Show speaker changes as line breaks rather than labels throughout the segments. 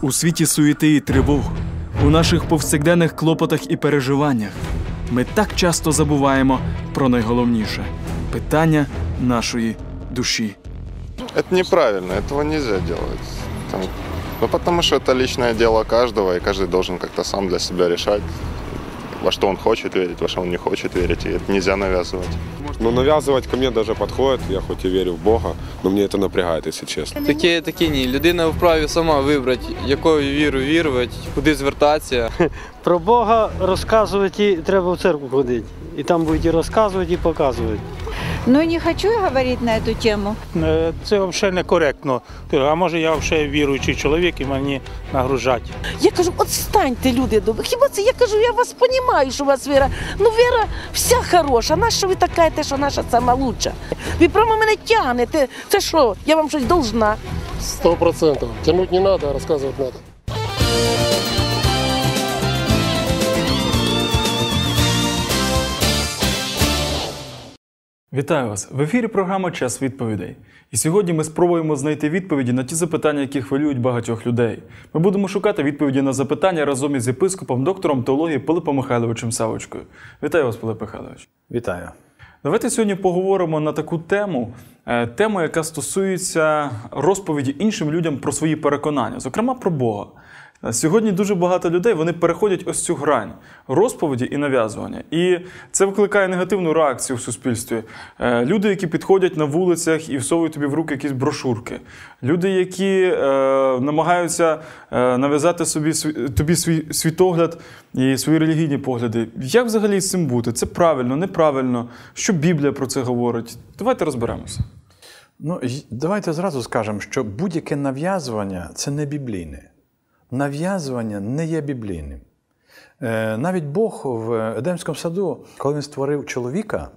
У світі суєти і тривог, у наших повсякденних клопотах і переживаннях ми так часто забуваємо про найголовніше питання нашої душі.
Это неправильно, этого нельзя делать. Там- ну, потому что это личное дело каждого, и каждый должен как-то сам для себя решать, во что он хочет верить, во что он не хочет верить, и это нельзя навязывать.
Ну, навязывать ко мне даже подходит. Я хоть и верю в Бога, но мне это напрягает, если честно.
Таке, таке ні. Людина вправі сама вибрати, якою віру вірувати, куди звертатися.
Про Бога розказувати треба в церкву ходити. І там будуть і розказувати, і показувати.
Ну, не хочу я говорить на эту тему.
Е, Це взагалі некоректно. А може я взагалі віруючий чоловік і мені нагружать.
Я кажу, от станьте, люди добрі. Хіба це я кажу, я вас розумію, що у вас віра. Ну, віра вся хороша. Нащо ви така, те, що наша сама лучша? Ви прямо мене тягнете. Це що? Я вам щось должна.
Сто процентов. Тянуть не надо, а рассказывать надо.
Вітаю вас! В ефірі програма Час відповідей. І сьогодні ми спробуємо знайти відповіді на ті запитання, які хвилюють багатьох людей. Ми будемо шукати відповіді на запитання разом із єпископом, доктором теології Пилипом Михайловичем Савочкою. Вітаю вас, Пилип Михайлович.
Вітаю.
Давайте сьогодні поговоримо на таку тему, е, тему, яка стосується розповіді іншим людям про свої переконання, зокрема про Бога. Е, Сьогодні дуже багато людей вони переходять ось цю грань розповіді і нав'язування. І це викликає негативну реакцію в суспільстві. Е, Люди, які підходять на вулицях і всовують тобі в руки якісь брошурки. Люди, які е, намагаються е, нав'язати собі тобі свій світогляд і свої релігійні погляди. Як взагалі з цим бути? Це правильно, неправильно? Що Біблія про це говорить? Давайте розберемося.
Ну, давайте зразу скажемо, що будь-яке нав'язування це не біблійне. Нав'язування не є біблійним. Е, Навіть Бог в Едемському саду, коли він створив чоловіка,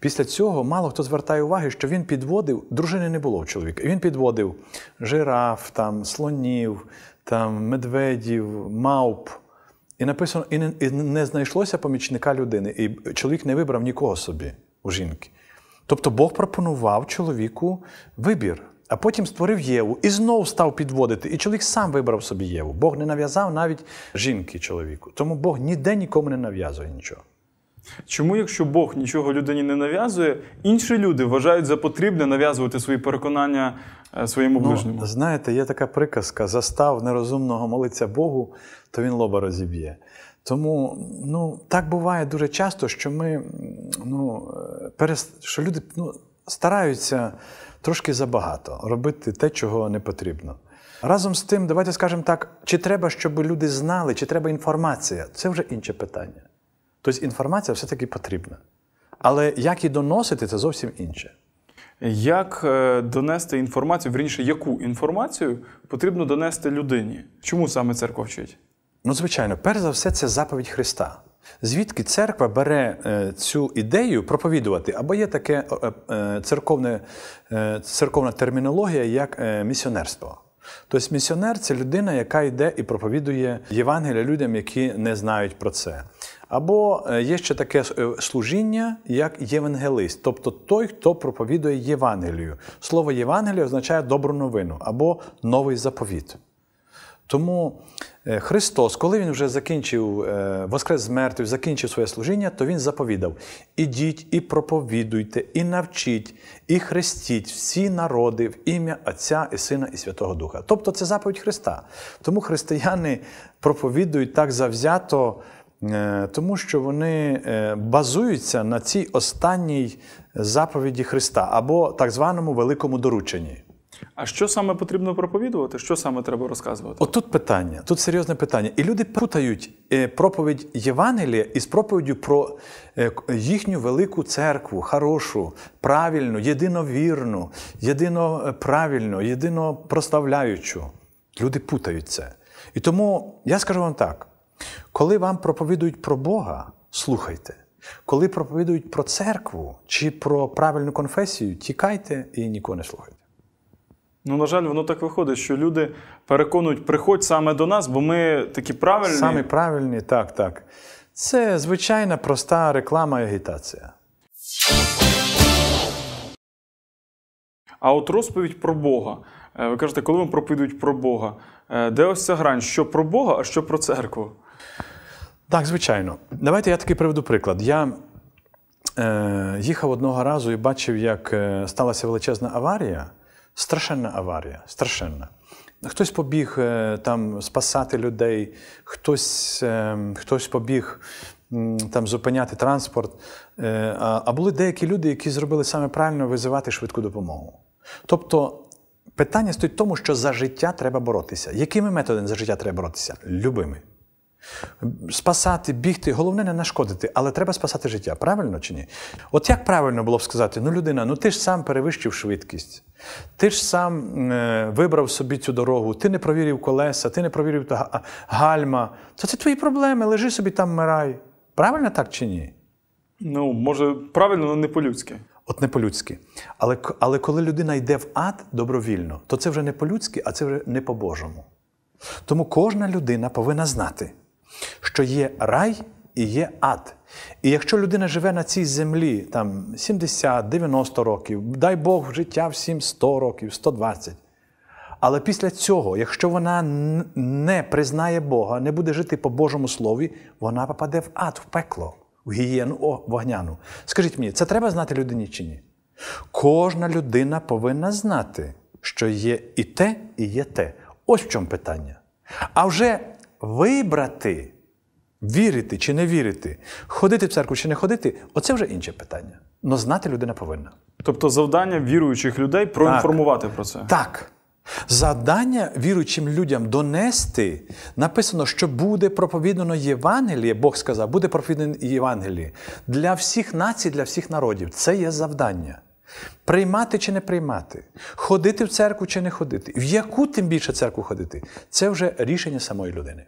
після цього мало хто звертає уваги, що він підводив, дружини не було в чоловіка. Він підводив жираф, там, слонів, там, медведів, мавп. І написано, і не, і не знайшлося помічника людини, і чоловік не вибрав нікого собі у жінки. Тобто Бог пропонував чоловіку вибір, а потім створив Єву і знов став підводити. І чоловік сам вибрав собі Єву. Бог не нав'язав навіть жінки чоловіку. Тому Бог ніде нікому не нав'язує нічого.
Чому, якщо Бог нічого людині не нав'язує, інші люди вважають за потрібне нав'язувати свої переконання е, своєму ближньому?
Ну, знаєте, є така приказка: застав нерозумного молиться Богу, то він лоба розіб'є. Тому ну, так буває дуже часто, що ми ну, е, перес... що люди ну, стараються трошки забагато робити те, чого не потрібно. Разом з тим, давайте скажемо так: чи треба, щоб люди знали, чи треба інформація це вже інше питання. Тобто інформація все-таки потрібна. Але як її доносити, це зовсім інше.
Як е, донести інформацію, вірніше, яку інформацію потрібно донести людині? Чому саме церква вчить?
Ну, звичайно, перш за все, це заповідь Христа. Звідки церква бере е, цю ідею проповідувати? Або є таке е, е, церковне, церковна термінологія, як місіонерство. Тобто місіонер це людина, яка йде і проповідує Євангелія людям, які не знають про це. Або є ще таке служіння, як євангелист, тобто той, хто проповідує Євангелію. Слово Євангелія означає добру новину або новий заповіт. Тому е, Христос, коли він вже закінчив е, воскрес з мертвих, закінчив своє служіння, то він заповідав: ідіть і проповідуйте, і навчіть, і хрестіть всі народи в ім'я Отця і Сина і Святого Духа. Тобто це заповідь Христа. Тому християни проповідують так завзято, е, тому що вони базуються на цій останній заповіді Христа або так званому великому дорученні.
А що саме потрібно проповідувати? Що саме треба розказувати?
От тут питання, тут серйозне питання. І люди путають е, проповідь Євангелія із проповіддю про е, їхню велику церкву, хорошу, правильну, єдиновірну, єдиноправильну, єдинопрославляючу. Люди путають це. І тому я скажу вам так: коли вам проповідують про Бога, слухайте. Коли проповідують про церкву чи про правильну конфесію, тікайте і нікого не слухайте.
Ну, на жаль, воно так виходить, що люди переконують, приходь саме до нас, бо ми такі правильні.
Саме правильні, так, так. Це звичайна проста реклама і агітація.
А от розповідь про Бога. Е, Ви кажете, коли вам проповідують про Бога, е, де ось ця грань, що про Бога, а що про церкву?
Так, звичайно. Давайте я таки приведу приклад. Я е, їхав одного разу і бачив, як е, сталася величезна аварія. Страшенна аварія, страшенна. Хтось побіг е, там спасати людей, хтось, е, хтось побіг там зупиняти транспорт. Е, а, а були деякі люди, які зробили саме правильно визивати швидку допомогу. Тобто питання стоїть в тому, що за життя треба боротися. Якими методами за життя треба боротися? Любими. Спасати, бігти, головне не нашкодити, але треба спасати життя, правильно чи ні? От як правильно було б сказати, ну людина, ну ти ж сам перевищив швидкість, ти ж сам е, вибрав собі цю дорогу, ти не провірив колеса, ти не провірив та- гальма. То це твої проблеми, лежи собі там, мирай. Правильно так чи ні?
Ну, може, правильно, але не по-людськи.
От не по-людськи. Але, але коли людина йде в ад добровільно, то це вже не по-людськи, а це вже не по-божому. Тому кожна людина повинна знати, що є рай і є ад. І якщо людина живе на цій землі там 70-90 років, дай Бог життя всім 100 років, 120. Але після цього, якщо вона не признає Бога, не буде жити по Божому слові, вона попаде в ад, в пекло, в гієну вогняну. Скажіть мені, це треба знати людині чи ні? Кожна людина повинна знати, що є і те, і є те. Ось в чому питання. А вже вибрати, вірити чи не вірити, ходити в церкву чи не ходити оце вже інше питання. Но знати людина повинна.
Тобто завдання віруючих людей проінформувати про це.
Так. Завдання віруючим людям донести написано, що буде проповідано Євангеліє, Бог сказав, буде проповідано Євангеліє для всіх націй, для всіх народів. Це є завдання. Приймати чи не приймати, ходити в церкву чи не ходити, в яку тим більше церкву ходити, це вже рішення самої людини.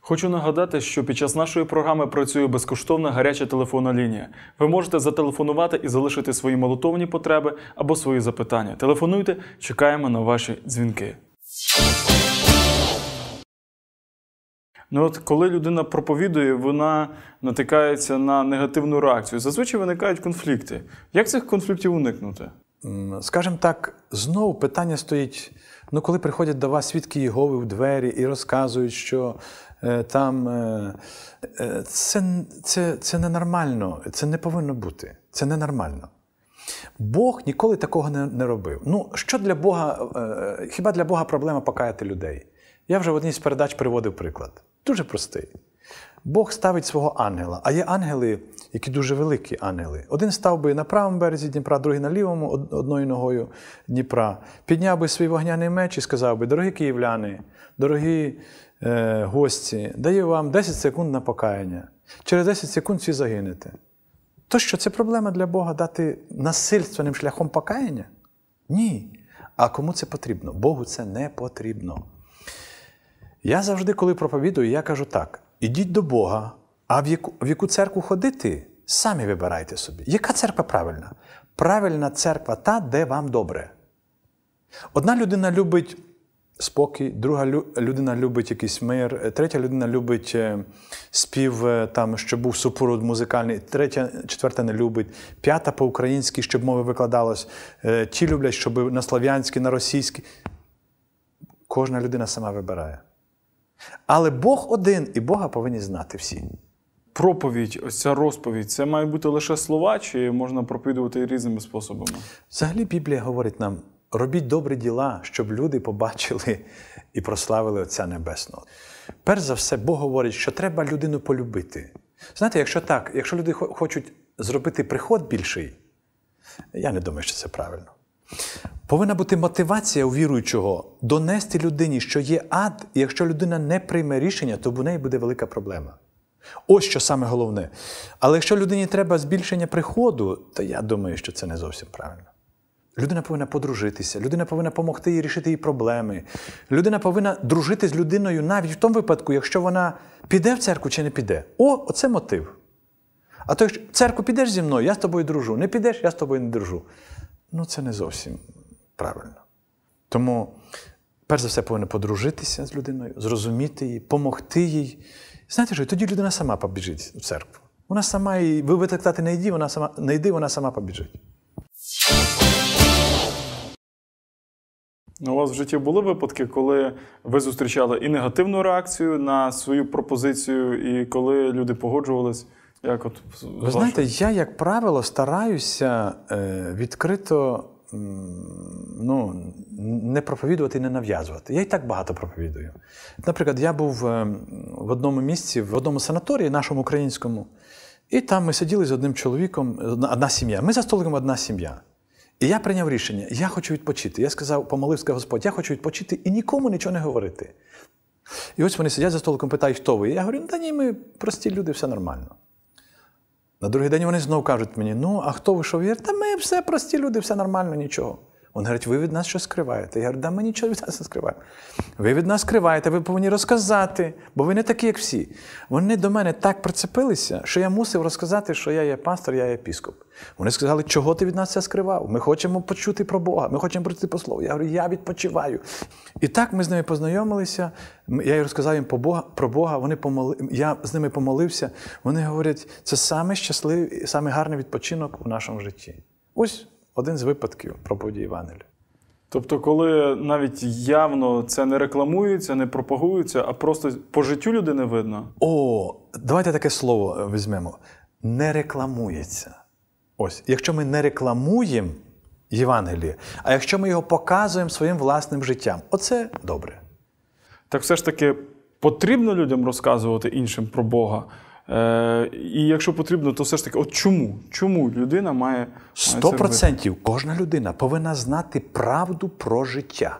Хочу нагадати, що під час нашої програми працює безкоштовна гаряча телефонна лінія. Ви можете зателефонувати і залишити свої молитовні потреби або свої запитання. Телефонуйте, чекаємо на ваші дзвінки. Ну от коли людина проповідує, вона натикається на негативну реакцію. Зазвичай виникають конфлікти. Як цих конфліктів уникнути?
Скажімо так, знову питання стоїть: ну, коли приходять до вас свідки Єгови в двері і розказують, що е, там е, е, це, це, це ненормально, це не повинно бути. Це ненормально. Бог ніколи такого не, не робив. Ну, що для Бога, е, хіба для Бога проблема покаяти людей? Я вже в одній з передач приводив приклад. Дуже простий. Бог ставить свого ангела, а є ангели, які дуже великі ангели. Один став би на правому березі Дніпра, другий на лівому, одною ногою Дніпра. Підняв би свій вогняний меч і сказав би: дорогі київляни, дорогі е, гості, даю вам 10 секунд на покаяння. Через 10 секунд всі загинете. То що, це проблема для Бога дати насильственним шляхом покаяння? Ні. А кому це потрібно? Богу це не потрібно. Я завжди, коли проповідую, я кажу так: ідіть до Бога, а в яку, в яку церкву ходити, самі вибирайте собі. Яка церква правильна? Правильна церква та, де вам добре. Одна людина любить спокій, друга людина любить якийсь мир, третя людина любить е, спів, е, там, щоб був супровод музикальний, третя, четверта не любить, п'ята по-українськи, щоб мови викладалось, е, ті люблять, щоб на слав'янській, на російській. Кожна людина сама вибирає. Але Бог один, і Бога повинні знати всі.
Проповідь, ось ця розповідь, це мають бути лише слова, чи можна проповідувати різними способами?
Взагалі Біблія говорить нам: робіть добрі діла, щоб люди побачили і прославили Отця Небесного. Перш за все, Бог говорить, що треба людину полюбити. Знаєте, якщо так, якщо люди хочуть зробити приход більший, я не думаю, що це правильно. Повинна бути мотивація у віруючого донести людині, що є ад, і якщо людина не прийме рішення, то в неї буде велика проблема. Ось що саме головне. Але якщо людині треба збільшення приходу, то я думаю, що це не зовсім правильно. Людина повинна подружитися, людина повинна допомогти їй рішити її проблеми. Людина повинна дружити з людиною навіть в тому випадку, якщо вона піде в церкву чи не піде. О, оце мотив. А то якщо в церкву підеш зі мною, я з тобою дружу. Не підеш, я з тобою не дружу. Ну, це не зовсім правильно. Тому, перш за все, повинна подружитися з людиною, зрозуміти її, допомогти їй. Знаєте що, тоді людина сама побіжить в церкву. Вона сама і ви викликати не йди, вона сама не йди, вона сама побіжить.
У вас в житті були випадки, коли ви зустрічали і негативну реакцію на свою пропозицію, і коли люди погоджувались? Як от
Ви знаєте, я, як правило, стараюся е, відкрито ну, не проповідувати і не нав'язувати. Я і так багато проповідую. Наприклад, я був е, в одному місці, в одному санаторії, нашому українському, і там ми сиділи з одним чоловіком, одна сім'я. Ми за столиком одна сім'я. І я прийняв рішення: я хочу відпочити. Я сказав, помолився Господь, я хочу відпочити і нікому нічого не говорити. І ось вони сидять за столиком, питають, хто ви? Я говорю, ну ні, ми прості люди, все нормально. На другий день вони знову кажуть мені: ну, а хто ви що вірите? Та ми все прості люди, все нормально, нічого. Вони говорять, ви від нас щось скриваєте. Я говорю, да ми нічого від нас не скриваємо. Ви від нас скриваєте, ви повинні розказати, бо ви не такі, як всі. Вони до мене так прицепилися, що я мусив розказати, що я є пастор, я є епіскоп. Вони сказали, чого ти від нас це скривав? Ми хочемо почути про Бога, ми хочемо прийти по слову. Я говорю, я відпочиваю. І так ми з ними познайомилися. Я їй розказав їм про Бога. Вони помоли... Я з ними помолився. Вони говорять, це саме щасливий, саме гарний відпочинок у нашому житті. Ось один з випадків проповіді Євангелія.
Тобто, коли навіть явно це не рекламується, не пропагується, а просто по життю людини видно.
О, давайте таке слово е, візьмемо. Не рекламується. Ось, якщо ми не рекламуємо Євангеліє, а якщо ми його показуємо своїм власним життям, оце добре.
Так все ж таки потрібно людям розказувати іншим про Бога. Е, і якщо потрібно, то все ж таки, от чому? Чому людина має. має це
Сто
робити?
процентів кожна людина повинна знати правду про життя.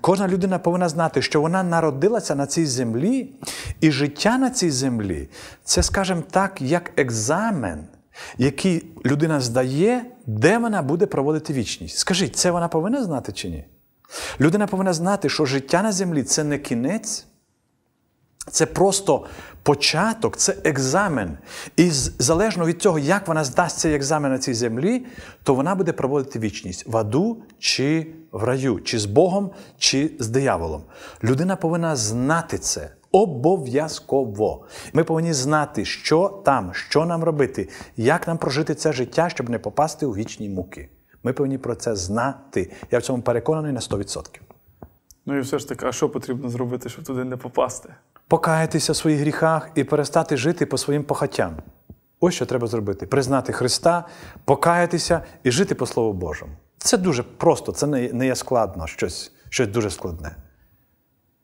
Кожна людина повинна знати, що вона народилася на цій землі, і життя на цій землі це, скажімо так, як екзамен, який людина здає, де вона буде проводити вічність. Скажіть, це вона повинна знати чи ні? Людина повинна знати, що життя на землі це не кінець, це просто початок, це екзамен. І залежно від того, як вона здасть цей екзамен на цій землі, то вона буде проводити вічність в аду чи в раю, чи з Богом, чи з дияволом. Людина повинна знати це. Обов'язково. Ми повинні знати, що там, що нам робити, як нам прожити це життя, щоб не попасти у вічні муки. Ми повинні про це знати. Я в цьому переконаний на 100%.
Ну і все ж таки, а що потрібно зробити, щоб туди не попасти?
Покаятися в своїх гріхах і перестати жити по своїм похотям. Ось що треба зробити: признати Христа, покаятися і жити по Слову Божому. Це дуже просто, це не є складно, щось, щось дуже складне.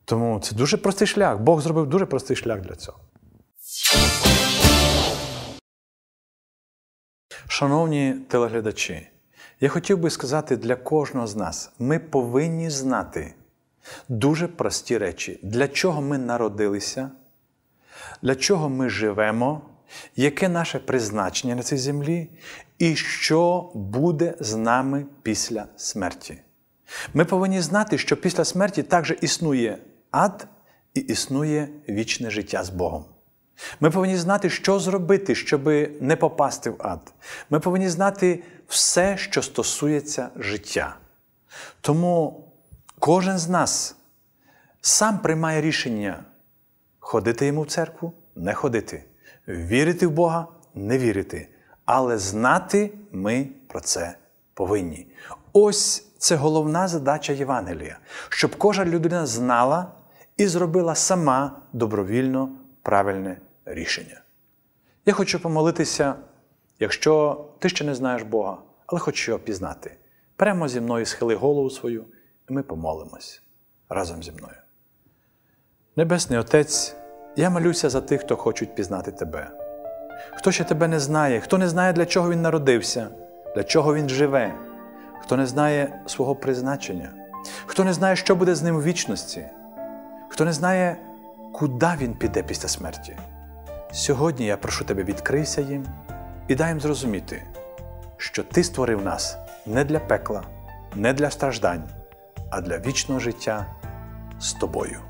Тому це дуже простий шлях. Бог зробив дуже простий шлях для цього. Шановні телеглядачі, я хотів би сказати для кожного з нас: ми повинні знати дуже прості речі, для чого ми народилися, для чого ми живемо, яке наше призначення на цій землі, і що буде з нами після смерті. Ми повинні знати, що після смерті також існує ад і існує вічне життя з Богом. Ми повинні знати, що зробити, щоб не попасти в ад. Ми повинні знати все, що стосується життя. Тому кожен з нас сам приймає рішення ходити йому в церкву, не ходити, вірити в Бога, не вірити. Але знати ми про це повинні. Ось це головна задача Євангелія, щоб кожна людина знала і зробила сама добровільно правильне рішення. Я хочу помолитися, якщо ти ще не знаєш Бога, але хочеш його пізнати. Прямо зі мною схили голову свою, і ми помолимось разом зі мною. Небесний Отець, я молюся за тих, хто хочуть пізнати Тебе. Хто ще тебе не знає, хто не знає, для чого він народився, для чого він живе, хто не знає свого призначення, хто не знає, що буде з ним у вічності, хто не знає, куди він піде після смерті. Сьогодні я прошу тебе, відкрийся їм і дай їм зрозуміти, що ти створив нас не для пекла, не для страждань, а для вічного життя з тобою.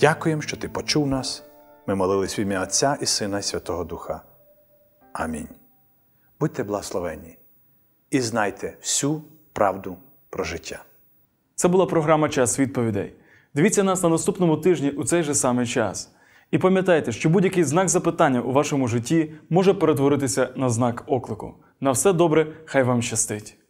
Дякуємо, що ти почув нас. Ми молились в ім'я Отця і Сина і Святого Духа. Амінь. Будьте благословені і знайте всю правду про життя.
Це була програма Час відповідей. Дивіться нас на наступному тижні у цей же самий час. І пам'ятайте, що будь-який знак запитання у вашому житті може перетворитися на знак оклику. На все добре, хай вам щастить!